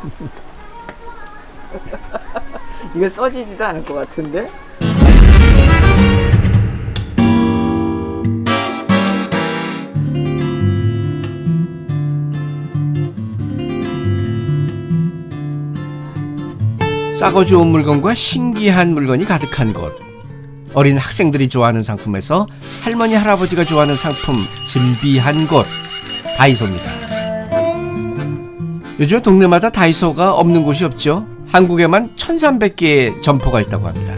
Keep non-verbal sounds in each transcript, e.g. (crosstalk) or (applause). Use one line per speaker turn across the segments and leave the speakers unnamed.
(laughs) 이거 써지지도 않을 것 같은데?
싸고 좋은 물건과 신기한 물건이 가득한 곳. 어린 학생들이 좋아하는 상품에서 할머니 할아버지가 좋아하는 상품 진비한 곳 다이소입니다. 요즘 동네마다 다이소가 없는 곳이 없죠. 한국에만 1300개의 점포가 있다고 합니다.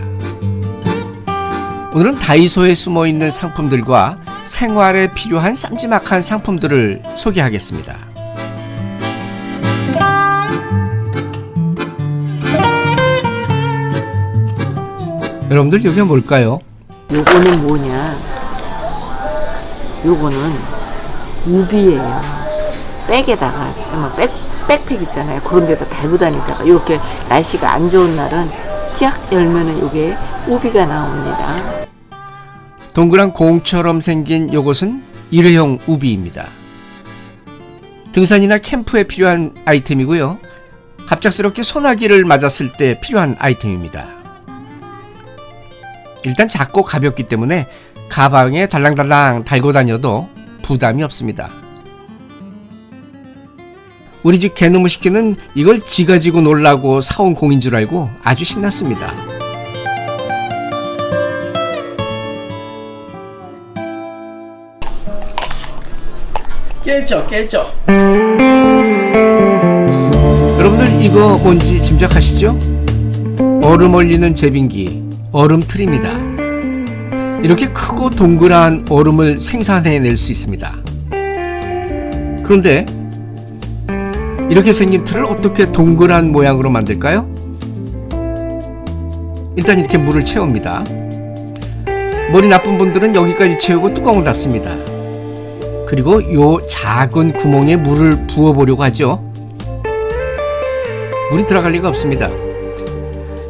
오늘은 다이소에 숨어 있는 상품들과 생활에 필요한 쌈지막한 상품들을 소개하겠습니다. 여러분들 이게 뭘까요?
요거는 뭐냐? 요거는 우비예요. 백에다가 뭐 백, 백팩 있잖아요. 그런 데다 달고 다니다가 이렇게 날씨가 안 좋은 날은 쫙 열면은 요게 우비가 나옵니다.
동그란 공처럼 생긴 요것은 일회용 우비입니다. 등산이나 캠프에 필요한 아이템이고요. 갑작스럽게 소나기를 맞았을 때 필요한 아이템입니다. 일단 작고 가볍기 때문에 가방에 달랑달랑 달고 다녀도 부담이 없습니다. 우리 집 개놈의 시키는 이걸 지 가 지고 놀라고 사온 공인 줄 알고 아주 신났습니다. 깨져 깨져 여러분들 이거 뭔지 짐작하시죠? 얼음 얼리는 제빙기 얼음틀입니다 이렇게 크고 동그란 얼음을 생산해낼 수 있습니다 그런데 이렇게 생긴 틀을 어떻게 동그란 모양으로 만들까요? 일단 이렇게 물을 채웁니다 머리 나쁜 분들은 여기까지 채우고 뚜껑을 닫습니다 그리고 요 작은 구멍에 물을 부어 보려고 하죠. 물이 들어갈 리가 없습니다.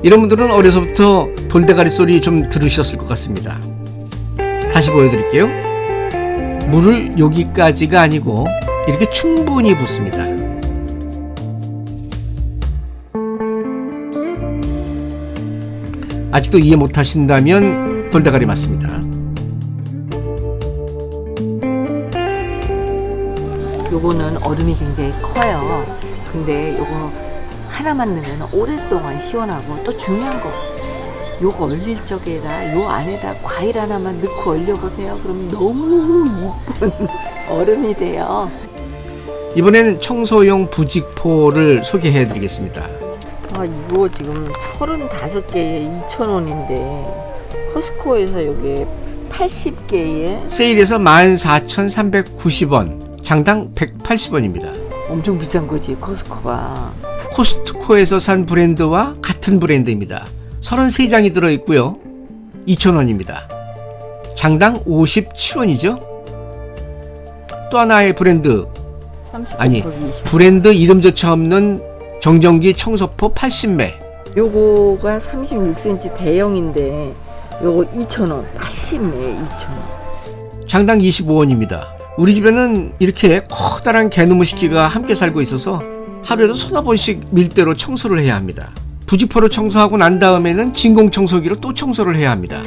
이런 분들은 어려서부터 돌대가리 소리 좀 들으셨을 것 같습니다. 다시 보여드릴게요. 물을 여기까지가 아니고 이렇게 충분히 붓습니다. 아직도 이해 못하신다면 돌대가리 맞습니다.
요거는 얼음이 굉장히 커요. 근데 요거 하나만 넣으면 오랫동안 시원하고 또 중요한 거 요거 얼릴 적에다 요 안에다 과일 하나만 넣고 얼려보세요. 그럼 너무 이쁜 (laughs) 얼음이 돼요.
이번엔 청소용 부직포를 소개해 드리겠습니다.
아 이거 지금 35개에 2,000원인데 커스코에서 여기 80개에
세일에서 14,390원, 장당 180원입니다.
엄청 비싼 거지 커스코가.
코스트코에서 산 브랜드와 같은 브랜드입니다. 33장이 들어있고요. 2,000원입니다. 장당 57원이죠. 또 하나의 브랜드,
30
아니,
곱하기 20.
브랜드 이름조차 없는 정전기 청소포 80매.
요거가 36cm 대형인데 요거 2,000원 80매 2,000원
장당 25원입니다. 우리 집에는 이렇게 커다란 개누무시키가 함께 살고 있어서 하루에도 서너 번씩 밀대로 청소를 해야 합니다. 부지포로 청소하고 난 다음에는 진공 청소기로 또 청소를 해야 합니다.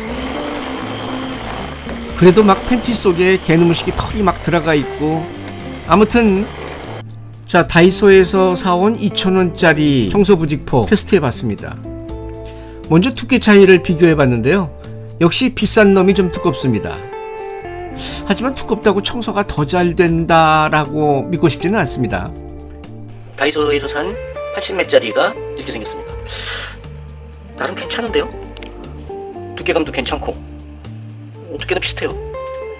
그래도 막 팬티 속에 개누무시키 털이 막 들어가 있고 아무튼 자 다이소에서 사온 2,000원짜리 청소 부직포 테스트해 봤습니다. 먼저 두께 차이를 비교해 봤는데요. 역시 비싼 놈이 좀 두껍습니다. 하지만 두껍다고 청소가 더 잘 된다라고 믿고 싶지는 않습니다. 다이소에서 산 80매짜리가 이렇게 생겼습니다. 나름 괜찮은데요? 두께감도 괜찮고 두께는 비슷해요.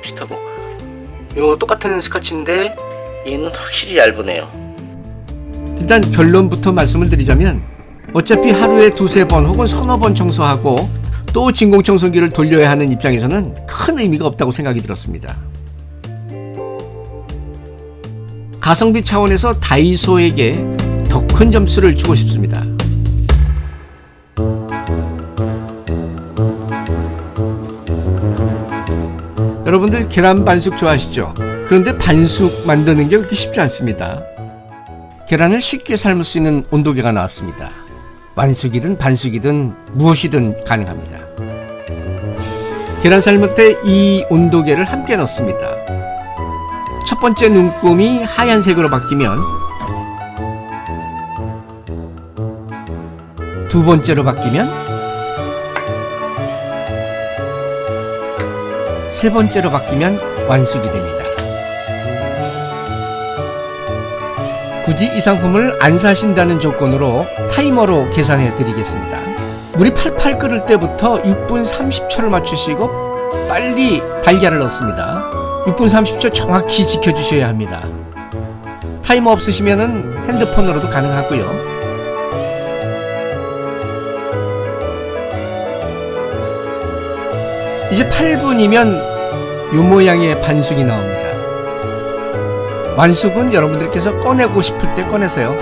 비슷하고 요 똑같은 스카치인데 얘는 확실히 얇으네요. 일단 결론부터 말씀을 드리자면 어차피 하루에 두세 번 혹은 서너 번 청소하고 또 진공청소기를 돌려야 하는 입장에서는 큰 의미가 없다고 생각이 들었습니다. 가성비 차원에서 다이소에게 더 큰 점수를 주고 싶습니다. 여러분들 계란 반숙 좋아하시죠? 그런데 반숙 만드는 게 그렇게 쉽지 않습니다. 계란을 쉽게 삶을 수 있는 온도계가 나왔습니다. 완숙이든 반숙이든 무엇이든 가능합니다. 계란 삶을 때 이 온도계를 함께 넣습니다. 첫 번째 눈금이 하얀색으로 바뀌면 두 번째로 바뀌면 세 번째로 바뀌면 완숙이 됩니다. 굳이 이 상품을 안 사신다는 조건으로 타이머로 계산해 드리겠습니다. 물이 팔팔 끓을 때부터 6분 30초를 맞추시고 빨리 달걀을 넣습니다. 6분 30초 정확히 지켜주셔야 합니다. 타이머 없으시면 핸드폰으로도 가능하고요. 이제 8분이면 요 모양의 반숙이 나옵니다. 완숙은 여러분들께서 꺼내고 싶을 때 꺼내세요.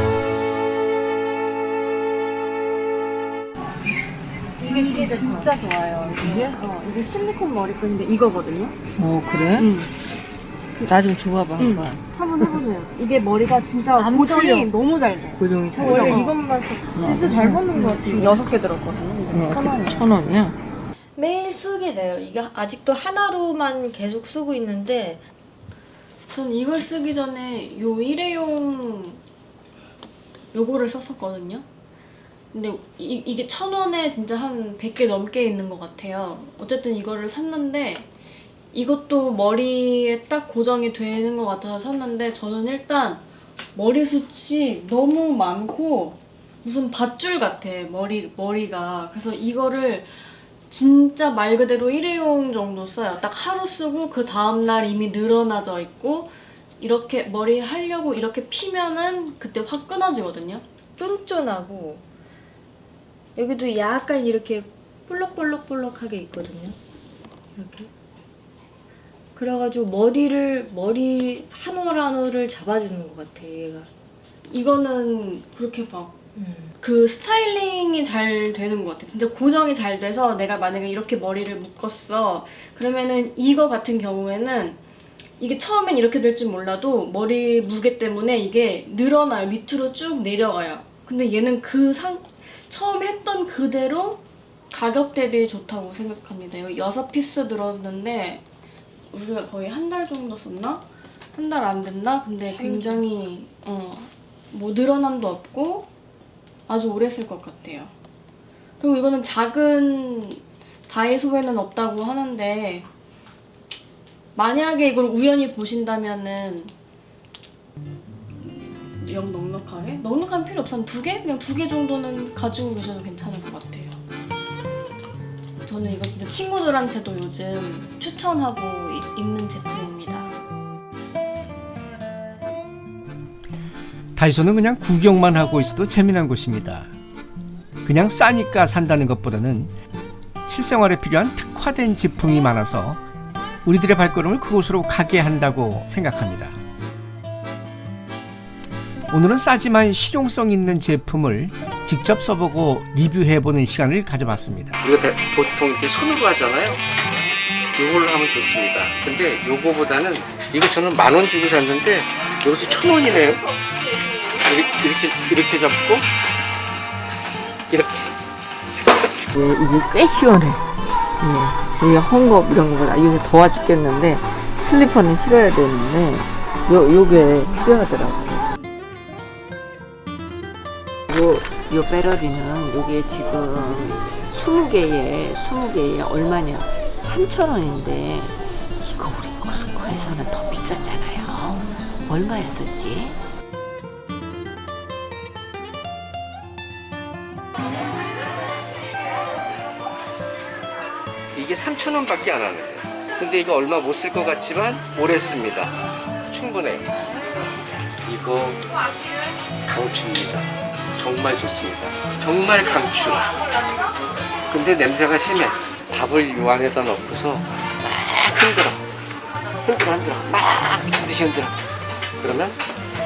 이게 진짜, 진짜 좋아요. 이게? 어, 이게 실리콘 머리끈인데 이거거든요.
어 그래?
응.
나 좀 줘봐봐
응.
한번.
한번 해보세요. 이게 머리가 진짜 고정이 너무 잘 돼.
고정이 잘
원래
돼.
이것만 써. 진짜 잘 받는 것 같아요. 여섯 개 들었거든요.
어,
천 원이에요.
천 원이야?
매일 쓰게 돼요. 이게 아직도 하나로만 계속 쓰고 있는데
전 이걸 쓰기 전에 요 일회용 요거를 썼었거든요. 근데 이, 이게 천 원에 진짜 한 100개 넘게 있는 것 같아요. 어쨌든 이거를 샀는데 이것도 머리에 딱 고정이 되는 것 같아서 샀는데 저는 일단 머리숱이 너무 많고 무슨 밧줄 같아 머리 머리가 그래서 이거를 진짜 말 그대로 일회용 정도 써요. 딱 하루 쓰고 그 다음 날 이미 늘어나져 있고 이렇게 머리 하려고 이렇게 피면은 그때 확 끊어지거든요.
쫀쫀하고 여기도 약간 이렇게 볼록볼록볼록하게 있거든요. 이렇게. 그래가지고 머리를 머리 한 올 한 올을 잡아주는 것 같아 얘가.
이거는 그렇게 막 그 스타일링이 잘 되는 것 같아. 진짜 고정이 잘 돼서 내가 만약에 이렇게 머리를 묶었어. 그러면은 이거 같은 경우에는 이게 처음엔 이렇게 될 줄 몰라도 머리 무게 때문에 이게 늘어나요. 밑으로 쭉 내려가요. 근데 얘는 그 상, 처음 했던 그대로 가격 대비 좋다고 생각합니다. 여섯 피스 들었는데 우리가 거의 한 달 정도 썼나? 한 달 안 됐나? 근데 굉장히 어, 뭐 늘어남도 없고 아주 오래 쓸 것 같아요. 그리고 이거는 작은 다이소에는 없다고 하는데 만약에 이걸 우연히 보신다면은 영 넉넉하게? 넉넉한 필요 없어. 두 개? 그냥 두 개 정도는 가지고 계셔도 괜찮을 것 같아요. 저는 이거 진짜 친구들한테도 요즘 추천하고 이- 있는 제품입니다.
다이소는 그냥 구경만 하고 있어도 재미난 곳입니다. 그냥 싸니까 산다는 것보다는 실생활에 필요한 특화된 제품이 많아서 우리들의 발걸음을 그곳으로 가게 한다고 생각합니다. 오늘은 싸지만 실용성 있는 제품을 직접 써보고 리뷰해보는 시간을 가져봤습니다. 이거 보통 이렇게 손으로 하잖아요. 이걸로 하면 좋습니다. 근데 요거보다는 이거 저는 만 원 주고 샀는데 여기서 천 원이네요. 이렇게, 이렇게, 이렇게 잡고 이렇게
예, 이게 꽤 시원해. 예, 이게 헝겊 이런 거보다 요새 더워 죽겠는데 슬리퍼는 실어야 되는데 요 요게 필요하더라고요. 요, 요 배럴이는 요게 지금 20개에 20개에 얼마냐? 3,000원인데 이거 우리 코스코에서는 더 비쌌잖아요. 얼마였었지?
이게 3천 원밖에 안 하는데 근데 이거 얼마 못 쓸 것 같지만 오래 씁니다. 충분해. 이거 강추입니다. 정말 좋습니다. 정말 강추. 근데 냄새가 심해. 밥을 요 안에다 넣고서 막 흔들어. 흔들어 흔들어. 막 미친듯이 흔들어. 그러면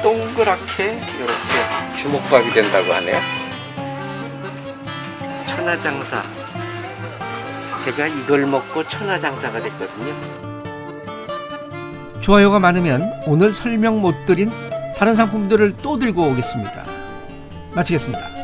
동그랗게 이렇게 주먹밥이 된다고 하네요. 천하장사 제가 이걸 먹고 천하장사가 됐거든요. 좋아요가 많으면 오늘 설명 못 드린 다른 상품들을 또 들고 오겠습니다. 마치겠습니다.